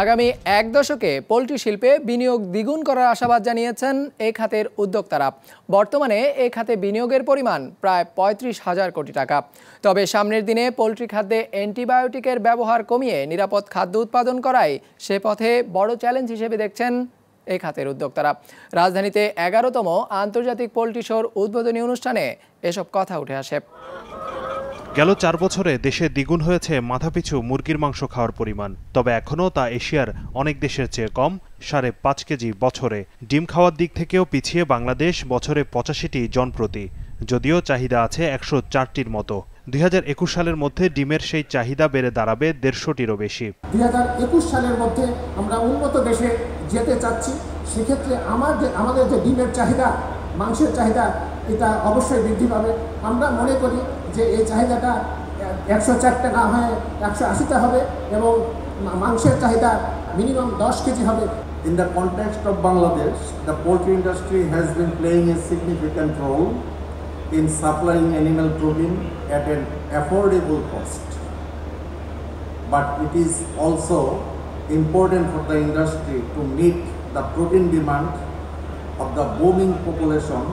আগামী এক দশকে পোলট্রি শিল্পে বিনিয়োগ দ্বিগুণ করার আশাবাদ জানিয়েছেন এই খাতের উদ্যোক্তারা। বর্তমানে এই খাতে বিনিয়োগের পরিমাণ প্রায় পঁয়ত্রিশ হাজার কোটি টাকা। তবে সামনের দিনে পোলট্রি খাদ্যে অ্যান্টিবায়োটিকের ব্যবহার কমিয়ে নিরাপদ খাদ্য উৎপাদন করায় সে পথে বড় চ্যালেঞ্জ হিসেবে দেখছেন এই খাতের উদ্যোক্তারা। রাজধানীতে এগারোতম আন্তর্জাতিক পোলট্রি শোর উদ্বোধনী অনুষ্ঠানে এসব কথা উঠে আসে। গেল চার বছরে দেশে দ্বিগুণ হয়েছে মাথাপিছু মুরগির মাংস খাওয়ার পরিমাণ। তবে এখনও তা এশিয়ার অনেক দেশের চেয়ে কম, সাড়ে পাঁচ কেজি বছরে। ডিম খাওয়ার দিক থেকেও পিছিয়ে বাংলাদেশ বছরে পঁচাশিটি জনপ্রতি, যদিও চাহিদা আছে একশো চারটির মতো। দুই হাজার একুশ সালের মধ্যে ডিমের সেই চাহিদা বেড়ে দাঁড়াবে দেড়শোটিরও বেশি। দুই হাজার একুশ সালের মধ্যে আমরা উন্নত দেশে যেতে চাচ্ছি, সেক্ষেত্রে আমার যে আমাদের যে ডিমের চাহিদা, মাংসের চাহিদা, এটা অবশ্যই বৃদ্ধি পাবে। আমরা মনে করি যে এই চাহিদাটা একশো চার টাকা হয়, একশো আশিটা হবে এবং মাংসের চাহিদা মিনিমাম দশ কেজি হবে। In the context of Bangladesh the poultry industry has been playing a significant role in supplying animal protein at an affordable cost but it is also important for the industry to meet the protein demand of the booming population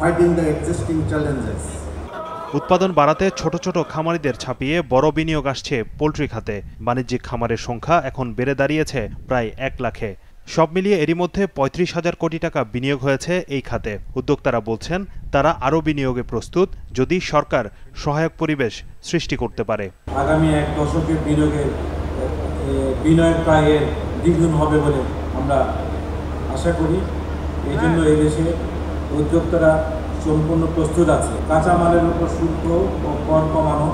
fighting the existing challenges. উৎপাদন বাড়াতে ছোট ছোট খামারিদের ছাপিয়ে বড় বিনিয়োগ আসছে poultry খাতে। বাণিজ্যিক খামারের সংখ্যা এখন বেড়ে দাঁড়িয়েছে প্রায় এক লাখে। সব মিলিয়ে এরই মধ্যে পঁয়ত্রিশ হাজার কোটি টাকা বিনিয়োগ হয়েছে এই খাতে। উদ্যোক্তারা বলছেন তারা আরও বিনিয়োগে প্রস্তুত যদি সরকার সহায়ক পরিবেশ সৃষ্টি করতে পারে। আগামী এক দশকের বিনিয়োগের বিনিয়োগ প্রায় দ্বিগুণ হবে বলে আমরা আশা করি। এই জন্য এই দেশে উদ্যোক্তারা সম্পূর্ণ প্রস্তুত আছে। কাঁচামালের উপর শুল্ক ও কর কমানো,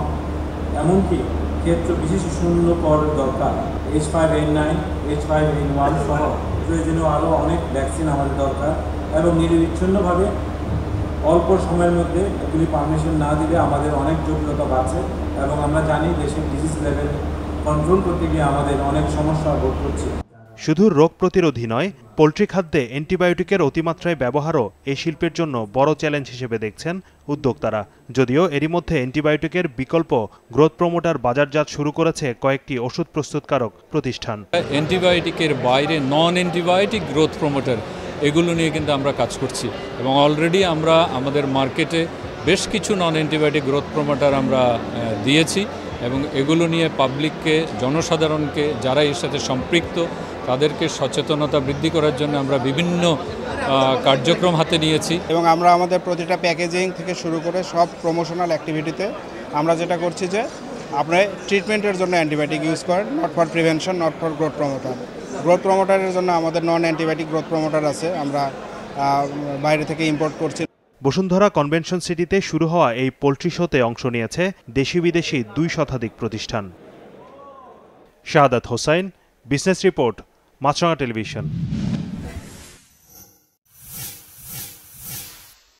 এমনকি ক্ষেত্র বিশেষ শূন্য কর দরকার। H five eight nine H five eight one সহ প্রয়োজনীয় আরও অনেক ভ্যাকসিন আমাদের দরকার এবং নিরবিচ্ছিন্নভাবে অল্প সময়ের মধ্যে এগুলি পারমিশন না দিলে আমাদের অনেক জটিলতা বাড়ছে এবং আমরা জানি দেশের ডিজিজ লেভেল কন্ট্রোল করতে গিয়ে আমাদের অনেক সমস্যা ভোগ করছে। শুধু রোগ প্রতিরোধী নয়, পোলট্রি খাদ্যে অ্যান্টিবায়োটিকের অতিমাত্রায় ব্যবহারও এই শিল্পের জন্য বড় চ্যালেঞ্জ হিসেবে দেখছেন উদ্যোক্তারা। যদিও এরই মধ্যে অ্যান্টিবায়োটিকের বিকল্প গ্রোথ প্রমোটার বাজারজাত শুরু করেছে কয়েকটি ওষুধ প্রস্তুতকারক প্রতিষ্ঠান। অ্যান্টিবায়োটিকের বাইরে নন অ্যান্টিবায়োটিক গ্রোথ প্রমোটার এগুলো নিয়ে কিন্তু আমরা কাজ করছি। এবং অলরেডি আমরা আমাদের মার্কেটে বেশ কিছু নন অ্যান্টিবায়োটিক গ্রোথ প্রমোটার আমরা দিয়েছি। এবং এগুলো নিয়ে পাবলিককে জনসাধারণকে, যারা এর সাথে সম্পৃক্ত তাদেরকে সচেতনতা বৃদ্ধি করার জন্য আমরা বিভিন্ন কার্যক্রম হাতে নিয়েছি। এবং আমরা আমাদের প্রতিটা প্যাকেজিং থেকে শুরু করে সব প্রমোশনাল অ্যাক্টিভিটিতে আমরা যেটা করছি যে আপনি ট্রিটমেন্টের জন্য অ্যান্টিবায়োটিক ইউজ করেন not for prevention not for growth promoter growth প্রমোটারের জন্য আমাদের নন অ্যান্টিবায়োটিক গ্রোথ প্রমোটার আছে আমরা বাইরে থেকে ইম্পোর্ট করছি। বসুন্ধরা কনভেনশন সিটিতে শুরু হওয়া এই পোলট্রি শোতে অংশ নিয়েছে দেশি বিদেশি দুই শতাধিক প্রতিষ্ঠান। Shahadat Hossain business report মাছরাঙা টেলিভিশন